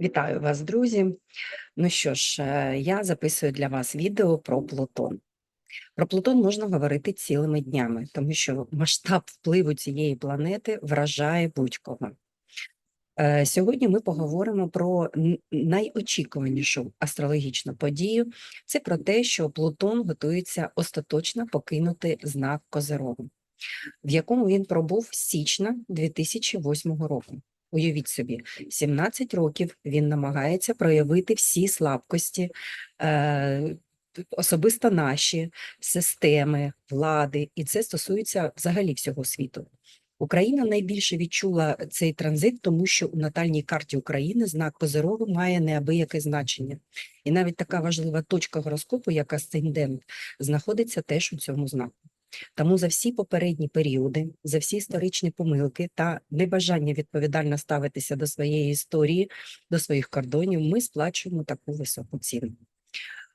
Вітаю вас, друзі. Ну що ж, е, я записую для вас відео про Плутон. Про Плутон можна говорити цілими днями, тому що масштаб впливу цієї планети вражає будь-кого. Е, Сьогодні ми поговоримо про найочікуванішу астрологічну подію. Це про те, що Плутон готується остаточно покинути знак Козирогу, в якому він пробув з січня 2008 року. Уявіть собі, 17 років він намагається проявити всі слабкості, е, особисто наші системи, влади, і це стосується взагалі всього світу. Україна найбільше відчула цей транзит, тому що у натальній карті України знак Козирогу має неабияке значення. І навіть така важлива точка гороскопу, як асцендент, знаходиться теж у цьому знаку. Тому за всі попередні періоди, за всі історичні помилки та небажання відповідально ставитися до своєї історії, до своїх кордонів, ми сплачуємо таку високу ціну.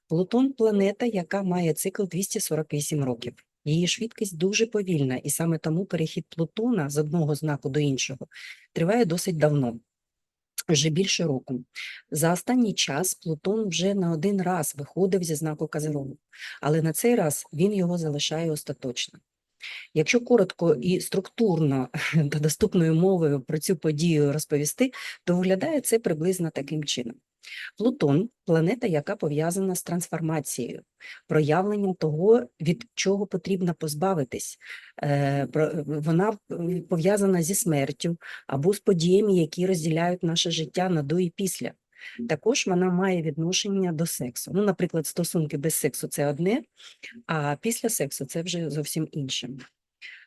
Плутон планета, яка має цикл 248 років. Її швидкість дуже повільна, і саме тому перехід Плутона з одного знаку до іншого триває досить давно, вже більше року. За останній час Плутон вже не один раз виходив зі знаку Козирогу, але на цей раз він його залишає остаточно. Якщо коротко і структурно та доступною мовою про цю подію розповісти, то виглядає це приблизно таким чином. Плутон планета, яка пов'язана з трансформацією, проявленням того, від чого потрібно позбавитись. Е, Вона пов'язана зі смертю або з подіями, які розділяють наше життя на до і після. Також вона має відношення до сексу. Ну, наприклад, стосунки без сексу це одне, а після сексу це вже зовсім інше.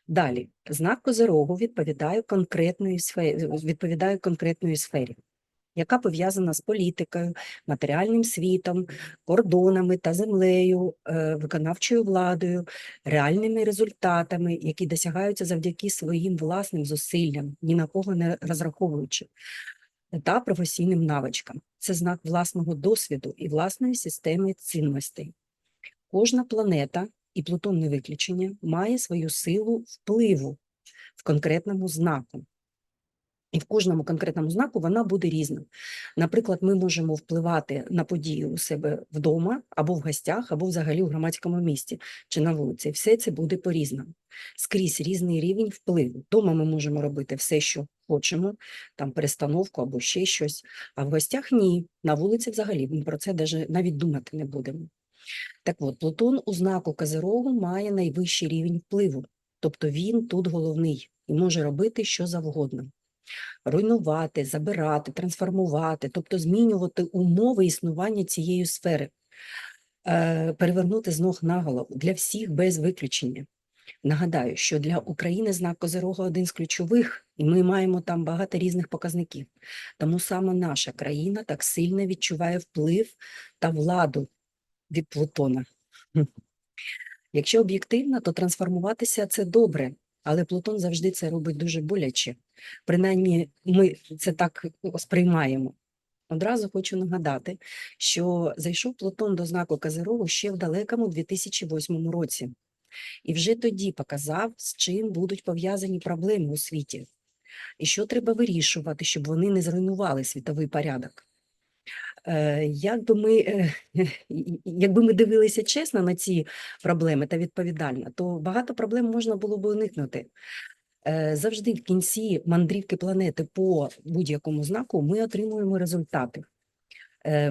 Далі, знак Козирогу відповідає конкретної сфері, відповідає конкретної сфері, яка пов'язана з політикою, матеріальним світом, кордонами та землею, е, виконавчою владою, реальними результатами, які досягаються завдяки своїм власним зусиллям, ні на кого не розраховуючи, та професійним навичкам. Це знак власного досвіду і власної системи цінностей. Кожна планета, і Плутон не виключення, має свою силу впливу в конкретному знаку. І в кожному конкретному знаку вона буде різна. Наприклад, ми можемо впливати на події у себе вдома, або в гостях, або взагалі у громадському місті чи на вулиці. Все це буде по-різному. Скрізь різний рівень впливу. Вдома ми можемо робити все, що хочемо, там перестановку або ще щось. А в гостях ні. На вулиці взагалі ми про це навіть думати не будемо. Так от, Плутон у знаку Козирогу має найвищий рівень впливу, тобто він тут головний і може робити що завгодно. Руйнувати, забирати, трансформувати, тобто змінювати умови існування цієї сфери, е, перевернути з ног на голову для всіх без виключення. Нагадаю, що для України знак Козирога один з ключових, і ми маємо там багато різних показників. Тому саме наша країна так сильно відчуває вплив та владу від Плутона. Якщо об'єктивно, то трансформуватися це добре, але Плутон завжди це робить дуже боляче. Принаймні, ми це так сприймаємо. Одразу хочу нагадати, що зайшов Плутон до знаку Козирогу ще в далекому 2008 році. І вже тоді показав, з чим будуть пов'язані проблеми у світі, і що треба вирішувати, щоб вони не зруйнували світовий порядок. Е, Якби ми, е, якби ми дивилися чесно на ці проблеми та відповідально, то багато проблем можна було б уникнути. Е, Завжди в кінці мандрівки планети по будь-якому знаку ми отримуємо результати.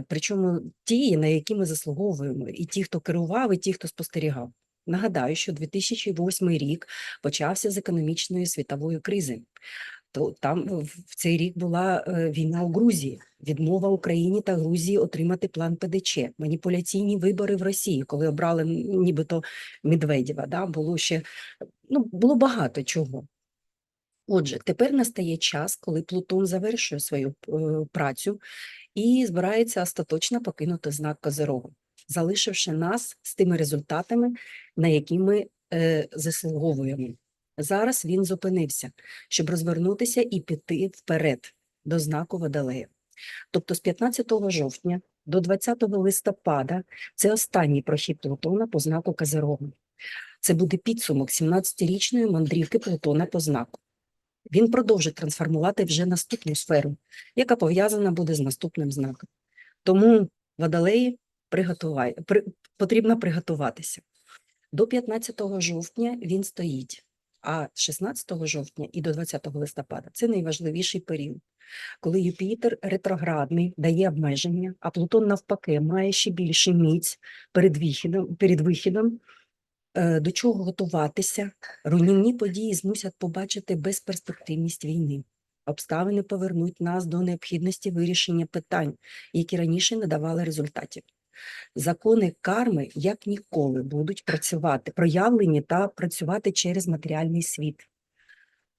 Причому ті, на які ми заслуговуємо, і ті, хто керував, і ті, хто спостерігав. Нагадаю, що 2008 рік почався з економічної світової кризи. То там в цей рік була е, війна у Грузії, відмова Україні та Грузії отримати план ПДЧ, маніпуляційні вибори в Росії, коли обрали нібито Медведєва. Да? Було ще ну, було багато чого. Отже, тепер настає час, коли Плутон завершує свою е, працю і збирається остаточно покинути знак Козирогу, залишивши нас з тими результатами, на які ми е, заслуговуємо. Зараз він зупинився, щоб розвернутися і піти вперед до знаку Водолея. Тобто з 15 жовтня до 20 листопада це останній прохід Плутона по знаку Козирогу. Це буде підсумок 17-річної мандрівки Плутона по знаку. Він продовжить трансформувати вже наступну сферу, яка пов'язана буде з наступним знаком. Тому водолеї приготувай, при, потрібно приготуватися. До 15 жовтня він стоїть, а з 16 жовтня і до 20 листопада це найважливіший період, коли Юпітер ретроградний дає обмеження, а Плутон навпаки має ще більше міць перед вихідом, перед вихідом е, до чого готуватися. Руйнівні події змусять побачити безперспективність війни. Обставини повернуть нас до необхідності вирішення питань, які раніше не давали результатів. Закони карми як ніколи будуть працювати, проявлені та працювати через матеріальний світ.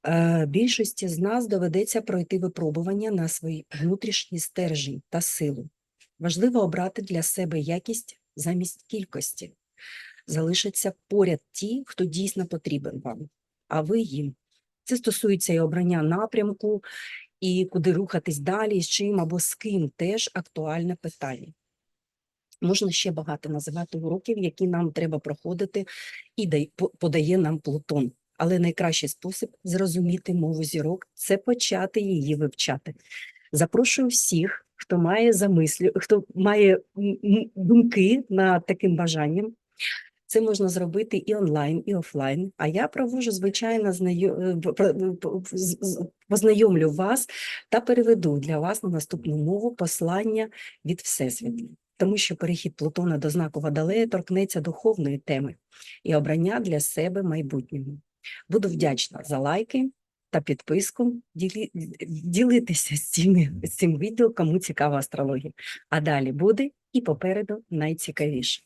Е, Більшості з нас доведеться пройти випробування на свій внутрішній стержень та силу. Важливо обрати для себе якість замість кількості. Залишаться поряд ті, хто дійсно потрібен вам, а ви їм. Це стосується і обрання напрямку, і куди рухатись далі, з чим або з ким теж актуальне питання. Можна ще багато називати уроків, які нам треба проходити, і подає нам Плутон. Але найкращий спосіб зрозуміти мову зірок це почати її вивчати. Запрошую всіх, хто має замислю, хто має думки над таким бажанням. Це можна зробити і онлайн, і офлайн. А я провожу, звичайно, знайо... е, познайомлю вас та переведу для вас на наступну мову послання від Всесвіту. Тому що перехід Плутона до знаку Водолея торкнеться духовної теми і обрання для себе майбутнього. Буду вдячна за лайки та підписку, ділі... ділитися з, цими, з цим відео, кому цікава астрологія. А далі буде і попереду найцікавіше.